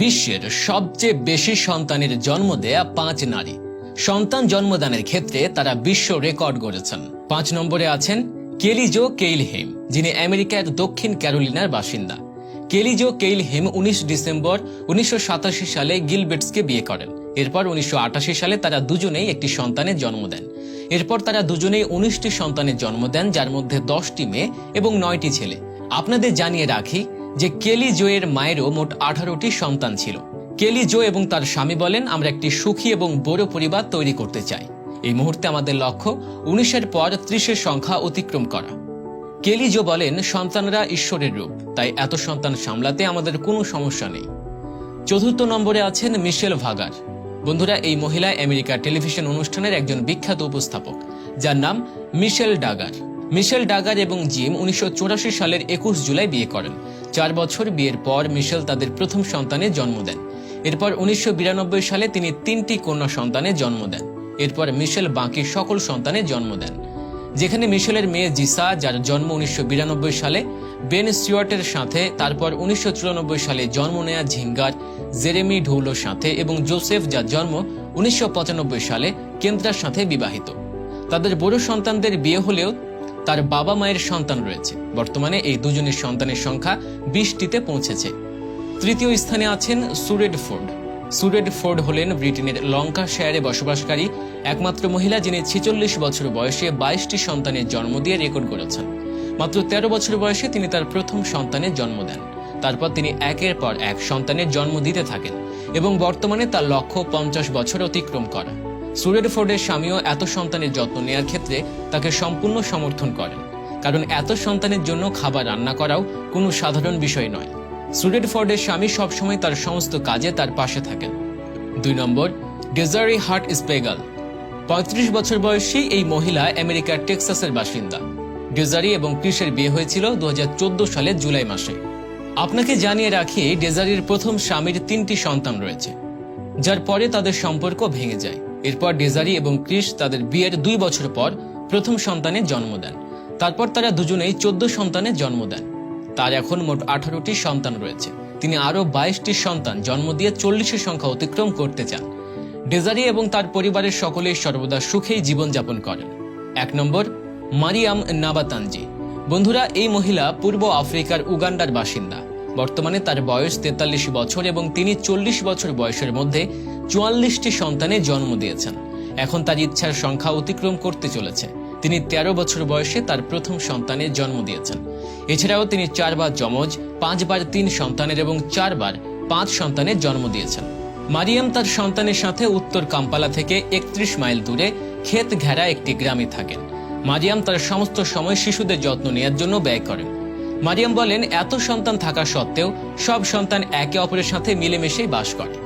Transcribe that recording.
বিশ্বের সবচেয়ে বেশি সন্তানের জন্ম দেয়া পাঁচ নারী। সন্তান জন্মদানের ক্ষেত্রে তারা বিশ্ব রেকর্ড গড়েছেন। পাঁচ নম্বরে আছেন কেলিজো কেইলহেম, যিনি আমেরিকার দক্ষিণ ক্যারোলিনার বাসিন্দা। কেলিজো কেইলহেম উনিশ ডিসেম্বর উনিশশো সাতাশি সালে গিলবেটসকে বিয়ে করেন। এরপর উনিশশো আটাশি সালে তারা দুজনেই একটি সন্তানের জন্ম দেন। এরপর তারা দুজনেই উনিশটি সন্তানের জন্ম দেন, যার মধ্যে দশটি মেয়ে এবং নয়টি ছেলে। আপনাদের জানিয়ে রাখি যে কেলি জোয়ের মায়েরও মোট আঠারোটি সন্তান ছিল। কেলি জো এবং তার স্বামী বলেন, আমরা একটি সুখী এবং বড় পরিবার তৈরি করতে চাই। এই মুহূর্তে আমাদের লক্ষ্য উনিশের পর ত্রিশের সংখ্যা অতিক্রম করা। কেলি জো বলেন, সন্তানরা ঈশ্বরের রূপ, তাই এত সন্তান সামলাতে আমাদের কোনো সমস্যা নেই। চতুর্থ নম্বরে আছেন মিশেল ভাগার। বন্ধুরা, এই মহিলা আমেরিকার টেলিভিশন অনুষ্ঠানের একজন বিখ্যাত উপস্থাপক, যার নাম মিশেল ডাগার। মিশেল ডাগার এবং জিম উনিশশো চুরাশি সালের একুশ জুলাই বিয়ে করেন। চার বছর বিয়ের পর মিশেল তাদের প্রথম সন্তানের জন্ম দেন। এরপর উনিশশো সালে তিনি তিনটি কন্যা সন্তানের জন্ম দেন। এরপর মিশেল বাকি সকল সন্তানের জন্ম দেন। যেখানে মিশেলের মেয়ে জিসা, যার জন্ম উনিশশো সালে, বেন স্টুয়ার্টের সাথে, তারপর উনিশশো চুরানব্বই সালে জন্ম নেয়া ঝিঙ্গার জেরেমি ঢৌলোর সাথে এবং জোসেফ, যার জন্ম উনিশশো পঁচানব্বই সালে কেন্দ্রার সাথে বিবাহিত। তাদের বড় সন্তানদের বিয়ে হলেও তার বাবা মায়ের সন্তান রয়েছে। বর্তমানে এই দুজনের সন্তানের সংখ্যা বিশটিতে পৌঁছেছে। তৃতীয় স্থানে আছেন সুরেড ফোর্ড। সুরেড ফোর্ড হলেন ব্রিটেনের লঙ্কা শেয়ারে বসবাসকারী একমাত্র মহিলা যিনি ছেচল্লিশ বছর বয়সে বাইশটি সন্তানের জন্ম দিয়ে রেকর্ড করেছেন। মাত্র তেরো বছর বয়সে তিনি তার প্রথম সন্তানের জন্ম দেন। তারপর তিনি একের পর এক সন্তানের জন্ম দিতে থাকেন এবং বর্তমানে তার লক্ষ্য পঞ্চাশ বছর অতিক্রম করা। সুরেড ফোর্ডের স্বামীও এত সন্তানের যত্ন নেয়ার ক্ষেত্রে তাকে সম্পূর্ণ সমর্থন করেন। কারণ এত সন্তানের জন্য খাবার রান্না করাও কোনো সাধারণ বিষয় নয়। সুরেড ফোর্ডের স্বামী সবসময় তার সমস্ত কাজে তার পাশে থাকেন। দুই নম্বর ডেজারি হার্ট স্পেগাল। পঁয়ত্রিশ বছর বয়সী এই মহিলা আমেরিকার টেক্সাসের বাসিন্দা। ডেজারি এবং ক্রিসের বিয়ে হয়েছিল দু হাজার চোদ্দ সালের জুলাই মাসে। আপনাকে জানিয়ে রাখি ডেজারির প্রথম স্বামীর তিনটি সন্তান রয়েছে, যার পরে তাদের সম্পর্ক ভেঙে যায়। এরপর ডেজারি এবং ক্রিস তাদের বিয়ের দুই বছর পর প্রথম সন্তানের জন্ম দেন। তারপর তারা দুজনেই চোদ্দ সন্তানের জন্ম দেন। তার এখন মোট আঠারোটি সন্তান রয়েছে। তিনি আরও বাইশটি সন্তান জন্ম দিয়ে চল্লিশের সংখ্যা অতিক্রম করতে চান। ডেজারি এবং তার পরিবারের সকলেই সর্বদা সুখেই জীবনযাপন করেন। এক নম্বর, মারিয়াম নাবাতানজি। বন্ধুরা, এই মহিলা পূর্ব আফ্রিকার উগান্ডার বাসিন্দা। বর্তমানে তার বয়স তেতাল্লিশ বছর এবং তিনি চল্লিশ বছর বয়সের মধ্যে চুয়াল্লিশটি সন্তানের জন্ম দিয়েছেন। এখন তার ইচ্ছার সংখ্যা অতিক্রম করতে চলেছে। তিনি ১৩ বছর বয়সে তার প্রথম সন্তানের জন্ম দিয়েছেন। এছাড়াও তিনি চারবার যমজ, পাঁচবার তিন সন্তানের এবং চারবার পাঁচ সন্তানের জন্ম দিয়েছেন। মারিয়াম তার সন্তানের সাথে উত্তর কাম্পালা থেকে একত্রিশ মাইল দূরে ক্ষেত ঘেরা একটি গ্রামে থাকেন। মারিয়াম তার সমস্ত সময় শিশুদের যত্ন নেওয়ার জন্য ব্যয় করেন। মারিয়াম বলেন, এত সন্তান থাকা সত্ত্বেও সব সন্তান একে অপরের সাথে মিলেমিশেই বাস করে।